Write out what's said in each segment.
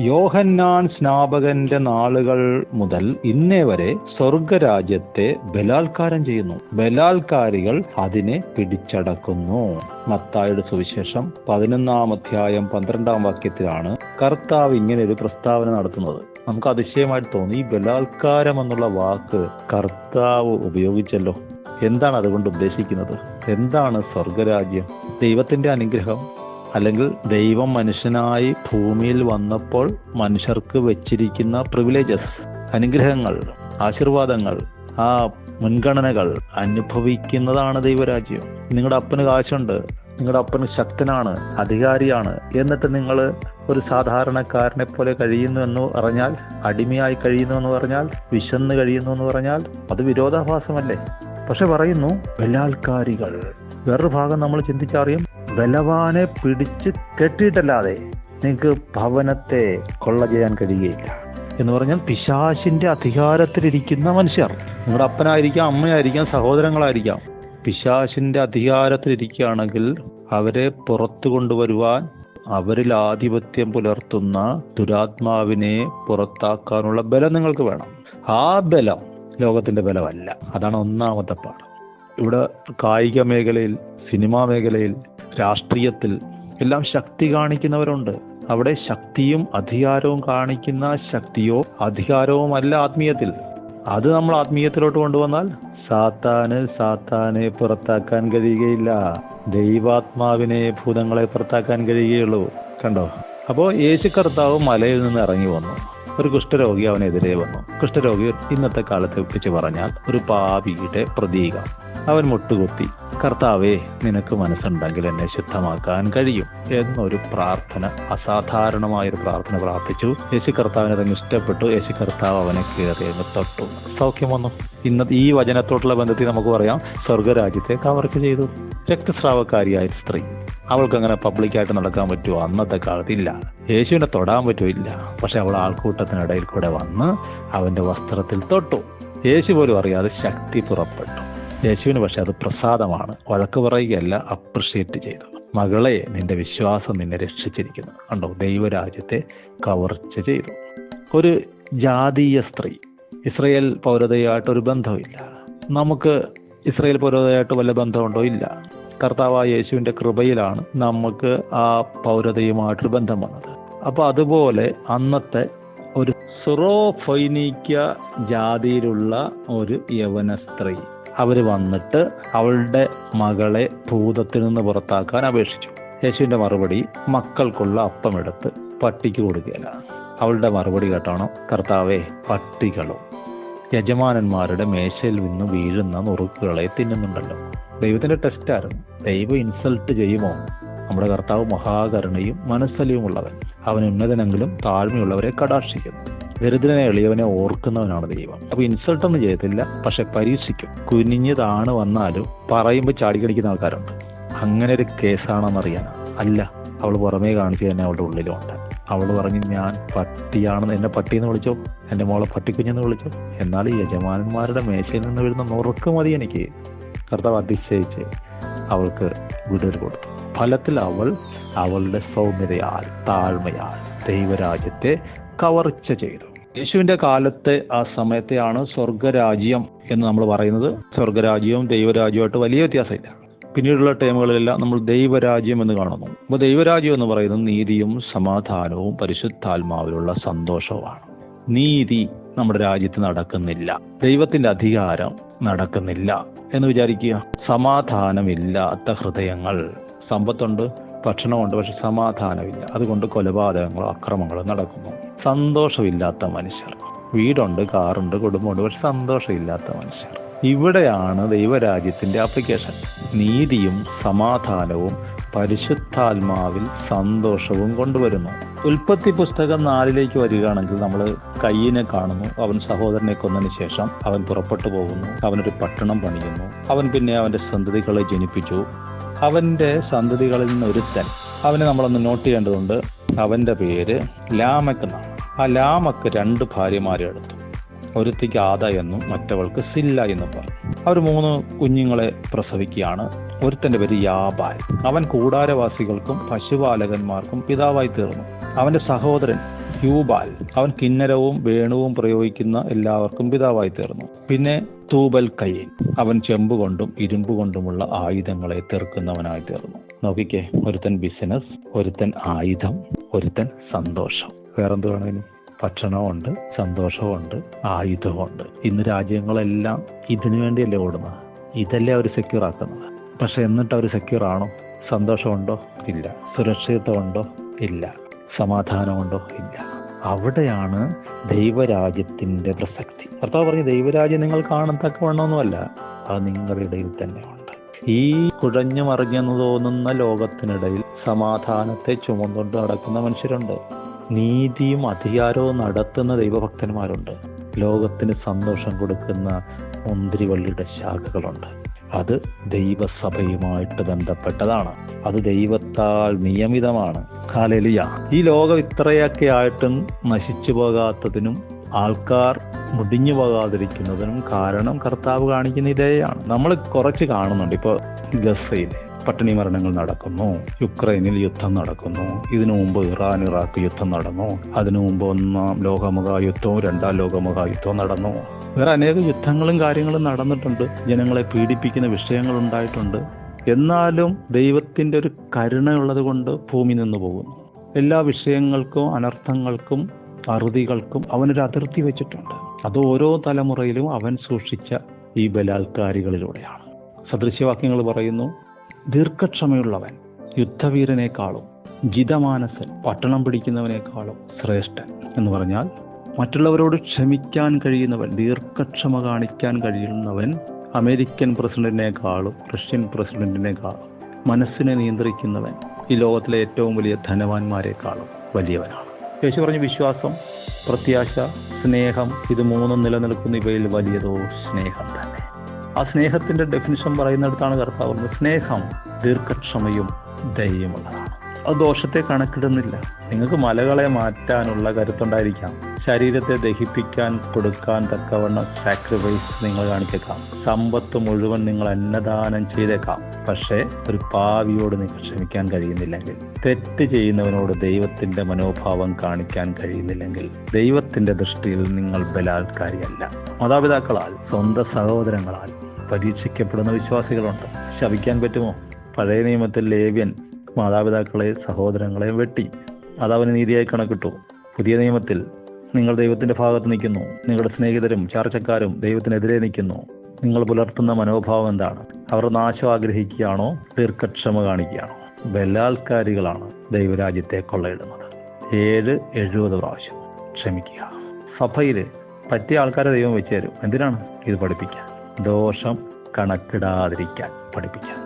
യോഹന്നാൻ സ്നാപകന്റെ നാളുകൾ മുതൽ ഇന്നേ വരെ സ്വർഗരാജ്യത്തെ ബലാത്കാരം ചെയ്യുന്നു. ബലാത്കാരികൾ അതിനെ പിടിച്ചടക്കുന്നു. മത്തായുടെ സുവിശേഷം പതിനൊന്നാം അധ്യായം പന്ത്രണ്ടാം വാക്യത്തിലാണ് കർത്താവ് ഇങ്ങനെ ഒരു പ്രസ്താവന നടത്തുന്നത്. നമുക്ക് അതിശയമായിട്ട് തോന്നി ഈ ബലാത്കാരം എന്നുള്ള വാക്ക് കർത്താവ് ഉപയോഗിച്ചല്ലോ. എന്താണ് അതുകൊണ്ട് ഉദ്ദേശിക്കുന്നത്? എന്താണ് സ്വർഗരാജ്യം? ദൈവത്തിന്റെ അനുഗ്രഹം? അല്ലെങ്കിൽ ദൈവം മനുഷ്യനായി ഭൂമിയിൽ വന്നപ്പോൾ മനുഷ്യർക്ക് വെച്ചിരിക്കുന്ന പ്രിവിലേജസ് അനുഗ്രഹങ്ങൾ ആശീർവാദങ്ങൾ ആ മുൻഗണനകൾ അനുഭവിക്കുന്നതാണ് ദൈവരാജ്യം. നിങ്ങളുടെ അപ്പന് കാശുണ്ട് നിങ്ങളുടെ അപ്പന് ശക്തനാണ് അധികാരിയാണ് എന്നിട്ട് നിങ്ങൾ ഒരു സാധാരണക്കാരനെ പോലെ കഴിയുന്നു എന്ന് പറഞ്ഞാൽ അടിമയായി കഴിയുന്നു എന്ന് പറഞ്ഞാൽ വിശന്ന് കഴിയുന്നു എന്ന് പറഞ്ഞാൽ അത് വിരോധാഭാസമല്ലേ? പക്ഷെ പറയുന്നു ബലാത്കാരികൾ. വേറൊരു ഭാഗം നമ്മൾ ചിന്തിച്ചറിയും ബലവാനെ പിടിച്ച് കെട്ടിയിട്ടല്ലാതെ നിങ്ങൾക്ക് ഭവനത്തെ കൊള്ള ചെയ്യാൻ കഴിയുകയില്ല. എന്ന് പറഞ്ഞാൽ പിശാശിന്റെ അധികാരത്തിലിരിക്കുന്ന മനുഷ്യർ. നിങ്ങളുടെ അപ്പനായിരിക്കാം അമ്മയായിരിക്കാം സഹോദരങ്ങളായിരിക്കാം. പിശാശിന്റെ അധികാരത്തിലിരിക്കുകയാണെങ്കിൽ അവരെ പുറത്തു കൊണ്ടുവരുവാൻ അവരിൽ ആധിപത്യം പുലർത്തുന്ന ദുരാത്മാവിനെ പുറത്താക്കാനുള്ള ബലം നിങ്ങൾക്ക് വേണം. ആ ബലം ലോകത്തിന്റെ ബലമല്ല. അതാണ് ഒന്നാമത്തെ പാഠം. ഇവിടെ കായിക മേഖലയിൽ സിനിമാ മേഖലയിൽ രാഷ്ട്രീയത്തിൽ എല്ലാം ശക്തി കാണിക്കുന്നവരുണ്ട്. അവിടെ ശക്തിയും അധികാരവും കാണിക്കുന്ന ശക്തിയോ അധികാരവുമല്ല ആത്മീയത്തിൽ. അത് നമ്മൾ ആത്മീയത്തിലോട്ട് കൊണ്ടുവന്നാൽ സാത്താന് സാത്താനെ പുറത്താക്കാൻ കഴിയുകയില്ല. ദൈവാത്മാവിനെ ഭൂതങ്ങളെ പുറത്താക്കാൻ കഴിയുകയുള്ളൂ. കണ്ടോ? അപ്പോൾ യേശു കർത്താവ് മലയിൽ നിന്ന് ഇറങ്ങി വന്നു. ഒരു കുഷ്ഠരോഗി അവനെതിരെ വന്നു. കുഷ്ഠരോഗി ഇന്നത്തെ കാലത്ത് വെച്ച് പറഞ്ഞാൽ ഒരു പാപിയുടെ പ്രതീകം. അവൻ മുട്ടുകുത്തി കർത്താവേ നിനക്ക് മനസ്സുണ്ടെങ്കിൽ എന്നെ ശുദ്ധമാക്കാൻ കഴിയും എന്നൊരു പ്രാർത്ഥന അസാധാരണമായൊരു പ്രാർത്ഥന പ്രാർത്ഥിച്ചു. യേശു കർത്താവിനെ തന്നെ ഇഷ്ടപ്പെട്ടു. യേശു കർത്താവ് അവനെ കയറി അങ്ങ് തൊട്ടു. സൗഖ്യം വന്നു. ഇന്ന് ഈ വചനത്തോട്ടുള്ള ബന്ധത്തിൽ നമുക്ക് പറയാം സ്വർഗരാജ്യത്തെ കവർക്ക് ചെയ്തു. രക്തസ്രാവക്കാരിയായ സ്ത്രീ. അവൾക്ക് അങ്ങനെ പബ്ലിക്കായിട്ട് നടക്കാൻ പറ്റുമോ? അന്നത്തെ കാലത്ത് ഇല്ല. യേശുവിനെ തൊടാൻ പറ്റുമില്ല പക്ഷെ അവൾ ആൾക്കൂട്ടത്തിനിടയിൽ കൂടെ വന്ന് അവന്റെ വസ്ത്രത്തിൽ തൊട്ടു. യേശു പോലും അറിയാതെ ശക്തി പുറപ്പെട്ടു. യേശുവിന് പക്ഷെ അത് പ്രസാദമാണ്. വഴക്ക് പറയുകയല്ല അപ്രിഷ്യേറ്റ് ചെയ്തു. മകളെ നിന്റെ വിശ്വാസം നിന്നെ രക്ഷിച്ചിരിക്കുന്നു. കണ്ടോ? ദൈവരാജ്യത്തെ കവർച്ച ചെയ്തു. ഒരു ജാതീയ സ്ത്രീ. ഇസ്രയേൽ പൗരതയായിട്ട് ഒരു ബന്ധമില്ല നമുക്ക് ഇസ്രയേൽ പൗരതയായിട്ട് വല്ല ബന്ധമുണ്ടോ? ഇല്ല. കർത്താവായ യേശുവിന്റെ കൃപയിലാണ് നമുക്ക് ആ പൗരതയുമായിട്ടൊരു ബന്ധം വന്നത്. അപ്പോൾ അതുപോലെ അന്നത്തെ ഒരു സുറോ ഫൈനിക്ക ജാതിയിലുള്ള ഒരു യവന സ്ത്രീ അവർ വന്നിട്ട് അവളുടെ മകളെ ഭൂതത്തിൽ നിന്ന് പുറത്താക്കാൻ അപേക്ഷിച്ചു. യേശുവിന്റെ മറുപടി മക്കൾക്കുള്ള അപ്പമെടുത്ത് പട്ടിക്ക് കൊടുക്കുകയില്ല അവളുടെ മറുപടി കേട്ടാണോ കർത്താവെ പട്ടികളോ യജമാനന്മാരുടെ മേശയിൽ നിന്ന് വീഴുന്ന നുറുക്കുകളെ തിന്നുന്നുണ്ടല്ലോ. ദൈവത്തിന്റെ ടെസ്റ്റായിരുന്നു ദൈവം ഇൻസൾട്ട് ചെയ്യുമോ? നമ്മുടെ കർത്താവ് മഹാകരുണയും മനസ്സലിയുമുള്ളവൻ അവൻ ഉന്നതനെങ്കിലും താഴ്മയുള്ളവരെ കടാക്ഷിക്കുന്നു. ദരിദ്രനെ എളിയവനെ ഓർക്കുന്നവനാണ് ദൈവം. അപ്പൊ ഇൻസൾട്ട് ഒന്നും ചെയ്യത്തില്ല. പക്ഷെ പരീക്ഷിക്കും. കുനിഞ്ഞതാണ് വന്നാലും പറയുമ്പോൾ ചാടിക്കടിക്കുന്ന ആൾക്കാരുണ്ട്. അങ്ങനെ ഒരു കേസാണെന്നറിയാൻ അല്ല അവൾ പുറമേ കാണിച്ചു തന്നെ അവളുടെ ഉള്ളിലുണ്ട് അവൾ പറഞ്ഞു ഞാൻ പട്ടിയാണെന്ന്. എന്നെ പട്ടി എന്ന് വിളിച്ചോ? എന്റെ മോളെ പട്ടിക്കുഞ്ഞെന്ന് വിളിച്ചോ? എന്നാൽ യജമാനന്മാരുടെ മേശയിൽ നിന്ന് വരുന്ന നുറുക്ക് മതി എനിക്ക്. കർത്താവ് അതിശയിച്ച് അവൾക്ക് വിടൽ കൊടുത്തു. ഫലത്തിൽ അവൾ അവളുടെ സൗമ്യതയാൽ താഴ്മയാൽ ദൈവരാജ്യത്തെ കവർച്ച ചെയ്തു. യേശുവിന്റെ കാലത്തെ ആ സമയത്തെയാണ് സ്വർഗരാജ്യം എന്ന് നമ്മൾ പറയുന്നത്. സ്വർഗരാജ്യവും ദൈവരാജ്യവുമായിട്ട് വലിയ വ്യത്യാസമില്ല. പിന്നീടുള്ള ടൈമുകളിലെല്ലാം നമ്മൾ ദൈവരാജ്യം എന്ന് കാണുന്നു. അപ്പോൾ ദൈവരാജ്യം എന്ന് പറയുന്നത് നീതിയും സമാധാനവും പരിശുദ്ധാത്മാവിലുള്ള സന്തോഷവുമാണ്. നീതി നമ്മുടെ രാജ്യത്ത് നടക്കുന്നില്ല. ദൈവത്തിന്റെ അധികാരം നടക്കുന്നില്ല എന്ന് വിചാരിക്കുക. സമാധാനമില്ലാത്ത ഹൃദയങ്ങൾ. സമ്പത്തുണ്ട് ഭക്ഷണമുണ്ട് പക്ഷെ സമാധാനമില്ല. അതുകൊണ്ട് കൊലപാതകങ്ങളും അക്രമങ്ങളും നടക്കുന്നു. സന്തോഷമില്ലാത്ത മനുഷ്യർ. വീടുണ്ട് കാറുണ്ട് കുടുംബമുണ്ട് പക്ഷെ സന്തോഷമില്ലാത്ത മനുഷ്യർ. ഇവിടെയാണ് ദൈവരാജ്യത്തിന്റെ ആപ്ലിക്കേഷൻ നീതിയും സമാധാനവും പരിശുദ്ധാത്മാവിൽ സന്തോഷവും കൊണ്ടുവരുന്നു. ഉൽപ്പത്തി പുസ്തകം നാലിലേക്ക് വരികയാണെങ്കിൽ നമ്മൾ കയ്യിനെ കാണുന്നു. അവൻ സഹോദരനെ കൊന്നതിന് ശേഷം അവൻ പുറപ്പെട്ടു പോകുന്നു. അവനൊരു പട്ടണം പണിയുന്നു. അവൻ പിന്നെ അവന്റെ സന്തതികളെ ജനിപ്പിച്ചു. അവന്റെ സന്തതികളിൽ നിന്ന് ഒരുത്തൻ അവനെ നമ്മളൊന്ന് നോട്ട് ചെയ്യേണ്ടതുണ്ട്. അവന്റെ പേര് ലാമക്ക് എന്നാണ്. ആ ലാമക്ക് രണ്ട് ഭാര്യമാരെ എടുത്തു. ഒരുത്തിക്ക് ആദ എന്നും മറ്റവൾക്ക് സില്ല എന്നും പറഞ്ഞു. അവർ മൂന്ന് കുഞ്ഞുങ്ങളെ പ്രസവിക്കുകയാണ്. ഒരുത്തന്റെ പേര് യാബാൽ. അവൻ കൂടാരവാസികൾക്കും പശുപാലകന്മാർക്കും പിതാവായി തീർന്നു. അവന്റെ സഹോദരൻ യൂബാൽ അവൻ കിന്നരവും വേണുവും പ്രയോഗിക്കുന്ന എല്ലാവർക്കും പിതാവായി തീർന്നു. പിന്നെ തൂബൽ കയ്യൻ അവൻ ചെമ്പ് കൊണ്ടും ഇരുമ്പ് കൊണ്ടുമുള്ള ആയുധങ്ങളെ തീർക്കുന്നവനായി തീർന്നു. നോക്കിക്കേ ഒരുത്തൻ ബിസിനസ് ഒരുത്തൻ ആയുധം ഒരുത്തൻ സന്തോഷം. വേറെന്ത് വേണമെങ്കിലും ഭക്ഷണമുണ്ട് സന്തോഷമുണ്ട് ആയുധമുണ്ട് ഇന്ന് രാജ്യങ്ങളെല്ലാം ഇതിനു വേണ്ടിയല്ലേ ഓടുന്നത്? ഇതല്ലേ അവർ സെക്യൂർ ആക്കുന്നത് പക്ഷെ എന്നിട്ട് അവർ സെക്യൂർ ആണോ സന്തോഷമുണ്ടോ? ഇല്ല. സുരക്ഷിതമുണ്ടോ ഇല്ല. സമാധാനമുണ്ടോ? ഇല്ല. അവിടെയാണ് ദൈവരാജ്യത്തിന്റെ പ്രസക്തി. കർത്താവ് പറഞ്ഞു ദൈവരാജ്യം നിങ്ങൾ കാണത്തക്കവണ്ണമൊന്നുമല്ല അത് നിങ്ങളുടെ ഇടയിൽ തന്നെ ഉണ്ട്. ഈ കുഴഞ്ഞു മറിഞ്ഞെന്ന് തോന്നുന്ന ലോകത്തിനിടയിൽ സമാധാനത്തെ ചുമന്നുകൊണ്ട് നടക്കുന്ന മനുഷ്യരുണ്ട്. നീതിയും അധികാരവും നടത്തുന്ന ദൈവഭക്തന്മാരുണ്ട്. ലോകത്തിന് സന്തോഷം കൊടുക്കുന്ന മുന്തിരിവള്ളിയുടെ ശാഖകളുണ്ട്. അത് ദൈവസഭയുമായിട്ട് ബന്ധപ്പെട്ടതാണ്. അത് ദൈവത്താൽ നിയമിതമാണ്. കാലലിയ ഈ ലോകം ഇത്രയൊക്കെ ആയിട്ടും നശിച്ചു പോകാത്തതിനും ആൾക്കാർ മുടിഞ്ഞു പോകാതിരിക്കുന്നതിനും കാരണം കർത്താവ് കാണിക്കുന്ന ഇതേയാണ്. നമ്മൾ കുറച്ച് കാണുന്നുണ്ട്. ഇപ്പോൾ ഗസയിൽ പട്ടിണി മരണങ്ങൾ നടക്കുന്നു. യുക്രൈനിൽ യുദ്ധം നടക്കുന്നു. ഇതിനു മുമ്പ് ഇറാൻ ഇറാഖ് യുദ്ധം നടന്നു. അതിനു മുമ്പ് ഒന്നാം ലോകമഹായുദ്ധവും രണ്ടാം ലോകമഹായുദ്ധവും നടന്നു. വേറെ അനേക യുദ്ധങ്ങളും കാര്യങ്ങളും നടന്നിട്ടുണ്ട്. ജനങ്ങളെ പീഡിപ്പിക്കുന്ന വിഷയങ്ങൾ ഉണ്ടായിട്ടുണ്ട്. എന്നാലും ദൈവത്തിന്റെ ഒരു കരുണയുള്ളത് കൊണ്ട് ഭൂമി നിന്ന് പോകുന്നു. എല്ലാ വിഷയങ്ങൾക്കും അനർത്ഥങ്ങൾക്കും അറുതികൾക്കും അവനൊരു അതിർത്തി വെച്ചിട്ടുണ്ട്. അത് ഓരോ തലമുറയിലും അവൻ സൂക്ഷിച്ച ഈ ബലാത്കാരികളിലൂടെയാണ്. സദൃശ്യവാക്യങ്ങൾ പറയുന്നു ദീർഘക്ഷമയുള്ളവൻ യുദ്ധവീരനേക്കാളും ജിതമാനസൻ പട്ടണം പിടിക്കുന്നവനേക്കാളും ശ്രേഷ്ഠൻ എന്ന് പറഞ്ഞാൽ മറ്റുള്ളവരോട് ക്ഷമിക്കാൻ കഴിയുന്നവൻ ദീർഘക്ഷമ കാണിക്കാൻ കഴിയുന്നവൻ അമേരിക്കൻ പ്രസിഡന്റിനേക്കാളും റഷ്യൻ പ്രസിഡന്റിനേക്കാളും മനസ്സിനെ നിയന്ത്രിക്കുന്നവൻ ഈ ലോകത്തിലെ ഏറ്റവും വലിയ ധനവാന്മാരെക്കാളും വലിയവനാണ്. യേശു പറഞ്ഞ വിശ്വാസം പ്രത്യാശ സ്നേഹം ഇത് മൂന്നും നിലനിൽക്കുന്ന ഇവയിൽ വലിയതോ സ്നേഹം തന്നെ. ആ സ്നേഹത്തിന്റെ ഡെഫിനിഷൻ പറയുന്നിടത്താണ് കർത്താവ് പറഞ്ഞത് സ്നേഹം ദീർഘക്ഷമയും ദയയുമുള്ളതാണ്. അത് ദോഷത്തെ കണക്കിടുന്നില്ല. നിങ്ങൾക്ക് മലകളെ മാറ്റാനുള്ള കരുത്തുണ്ടായിരിക്കാം. ശരീരത്തെ ദഹിപ്പിക്കാൻ കൊടുക്കാൻ തക്കവണ്ണം സാക്രിഫൈസ് നിങ്ങൾ കാണിച്ചേക്കാം. സമ്പത്ത് മുഴുവൻ നിങ്ങൾ അന്നദാനം ചെയ്തേക്കാം. പക്ഷേ ഒരു പാവിയോട് നിങ്ങൾ ക്ഷമിക്കാൻ കഴിയുന്നില്ലെങ്കിൽ തെറ്റ് ചെയ്യുന്നവനോട് ദൈവത്തിന്റെ മനോഭാവം കാണിക്കാൻ കഴിയുന്നില്ലെങ്കിൽ ദൈവത്തിന്റെ ദൃഷ്ടിയിൽ നിങ്ങൾ ബലാത്കാരിയല്ല. മാതാപിതാക്കളാൽ സ്വന്തം സഹോദരങ്ങളാൽ പരീക്ഷിക്കപ്പെടുന്ന വിശ്വാസികളുണ്ട്. ശവിക്കാൻ പറ്റുമോ? പഴയ നിയമത്തിൽ ലേവ്യൻ മാതാപിതാക്കളെ സഹോദരങ്ങളെ വെട്ടി. അതവന് നീതിയായി കണക്കിട്ടു. പുതിയ നിയമത്തിൽ നിങ്ങൾ ദൈവത്തിന്റെ ഭാഗത്ത് നിൽക്കുന്നു. നിങ്ങളുടെ സ്നേഹിതരും ചാർച്ചക്കാരും ദൈവത്തിനെതിരെ നിൽക്കുന്നു. നിങ്ങൾ പുലർത്തുന്ന മനോഭാവം എന്താണ്? അവർ നാശം ആഗ്രഹിക്കുകയാണോ? ദീർഘക്ഷമ കാണിക്കുകയാണോ? ബലാത്കാരികളാണ് ദൈവരാജ്യത്തെ കൊള്ളയിടുന്നത്. ഏഴ് എഴുപത് പ്രാവശ്യം ക്ഷമിക്കുക. സഭയിൽ പറ്റിയ ആൾക്കാരെ ദൈവം വെച്ചു തരും. എന്തിനാണ് ഇത് പഠിപ്പിക്കാൻ ദോഷം കണക്കിടാതിരിക്കാൻ പഠിപ്പിക്കാൻ.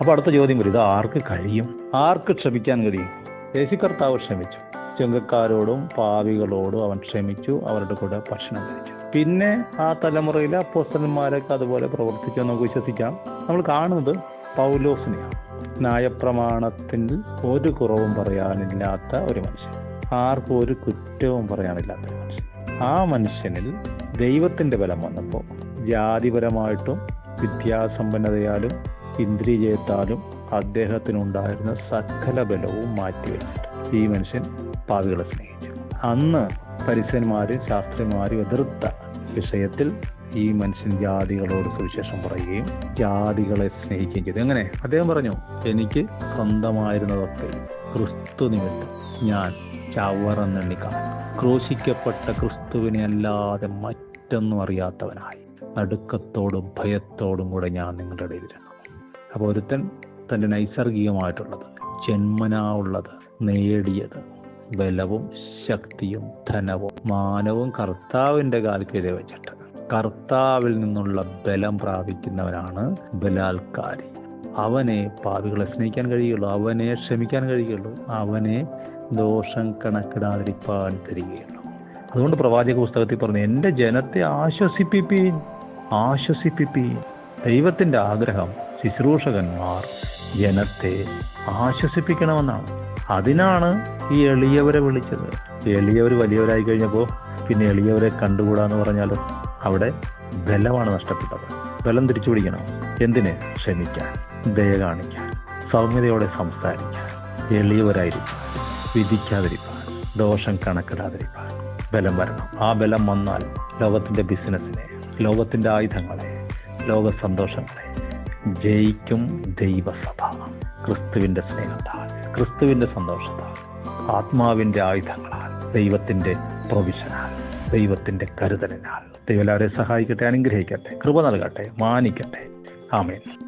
അപ്പോൾ അടുത്ത ചോദ്യം വരും. ഇത് ആർക്ക് കഴിയും? ആർക്ക് ക്ഷമിക്കാൻ കഴിയും യേശു കർത്താവ് ക്ഷമിച്ചു. ചെങ്കക്കാരോടും പാവികളോടും അവൻ ക്ഷമിച്ചു. അവരുടെ കൂടെ ഭക്ഷണം കഴിച്ചു. പിന്നെ ആ തലമുറയിലെ അപ്പോസ്റ്റന്മാരൊക്കെ അതുപോലെ പ്രവർത്തിച്ചു നമുക്ക് വിശ്വസിക്കാം. നമ്മൾ കാണുന്നത് പൗലോസിനെയാണ്. ന്യായപ്രമാണത്തിൽ ഒരു കുറവും പറയാനില്ലാത്ത ഒരു മനുഷ്യൻ. ആർക്കും ഒരു കുറ്റവും പറയാനില്ലാത്ത ഒരു മനുഷ്യൻ. ആ മനുഷ്യനിൽ ദൈവത്തിന്റെ ബലം വന്നപ്പോൾ ജാതിപരമായിട്ടും വിദ്യാസമ്പന്നതയാലും ഇന്ദ്രിയജയത്താലും അദ്ദേഹത്തിനുണ്ടായിരുന്ന സകല ബലവും മാറ്റിവെച്ചിട്ട് ഈ മനുഷ്യൻ പാവികളെ സ്നേഹിച്ചു. അന്ന് പരിസന്മാരും ശാസ്ത്രിമാരും എതിർത്ത വിഷയത്തിൽ ഈ മനുഷ്യൻ ജാതികളോട് സുവിശേഷം പറയുകയും ജാതികളെ സ്നേഹിക്കുകയും ചെയ്തു. എങ്ങനെ? അദ്ദേഹം പറഞ്ഞു എനിക്ക് സ്വന്തമായിരുന്നതൊക്കെ ക്രിസ്തു നിമിത്തം ഞാൻ ചവറന്നെണ്ണി ക്രൂശിക്കപ്പെട്ട ക്രിസ്തുവിനെ അല്ലാതെ മറ്റൊന്നും അറിയാത്തവനായി. നടുക്കത്തോടും ഭയത്തോടും കൂടെ ഞാൻ നിങ്ങളുടെ ഇടയിൽ വരുന്നു അപ്പോൾ ഒരുത്തൻ തന്റെ നൈസർഗികമായിട്ടുള്ളത് ജന്മനാ ഉള്ളത് നേടിയത് ബലവും ശക്തിയും ധനവും മാനവും കർത്താവിന്റെ കാൽക്കീഴെ വെച്ചിട്ട്. കർത്താവിൽ നിന്നുള്ള ബലം പ്രാപിക്കുന്നവനാണ് ബലാൽക്കാരി അവനെ പാവികളെ സ്നേഹിക്കാൻ കഴിയുള്ളൂ അവനെ ക്ഷമിക്കാൻ കഴിയുള്ളൂ അവനെ ദോഷം കണക്കിടാതിരിക്കാൻ തരികയുള്ളൂ. അതുകൊണ്ട് പ്രവാചക പുസ്തകത്തിൽ പറഞ്ഞു എന്റെ ജനത്തെ ആശ്വസിപ്പിപ്പീൻ ആശ്വസിപ്പിപ്പീൻ ദൈവത്തിന്റെ ആഗ്രഹം ശുശ്രൂഷകന്മാർ ജനത്തെ ആശ്വസിപ്പിക്കണമെന്നാണ്. അതിനാണ് ഈ എളിയവരെ വിളിച്ചത്. എളിയവർ വലിയവരായി കഴിഞ്ഞപ്പോൾ പിന്നെ എളിയവരെ കണ്ടുകൂടാന്ന് പറഞ്ഞാൽ അവിടെ ബലമാണ് നഷ്ടപ്പെട്ടത്. ബലം തിരിച്ചു പിടിക്കണം. എന്തിന്? ക്ഷമിക്കാൻ. ദയ കാണിക്കാൻ. സൗമ്യതയോടെ സംസാരിക്കാൻ. എളിയവരായിരിക്കാൻ. വിധിക്കാതിരിക്കാൻ. ദോഷം കണക്കിടാതിരിക്കാൻ. ബലം വരണം. ആ ബലം വന്നാൽ ലോകത്തിന്റെ ബിസിനസ്സിനെ ലോകത്തിന്റെ ആയുധങ്ങളെ ലോക സന്തോഷങ്ങളെ ജയിക്കും ദൈവസഭ. ക്രിസ്തുവിന്റെ സ്നേഹത്താൽ ക്രിസ്തുവിന്റെ സന്തോഷത്താൽ ആത്മാവിന്റെ ആയുധങ്ങളാൽ ദൈവത്തിന്റെ പ്രൊവിഷനാൽ ദൈവത്തിന്റെ കരുതലിനാൽ. ദൈവം എല്ലാവരെയും സഹായിക്കട്ടെ അനുഗ്രഹിക്കട്ടെ കൃപ നൽകട്ടെ മാനിക്കട്ടെ. ആമേൻ.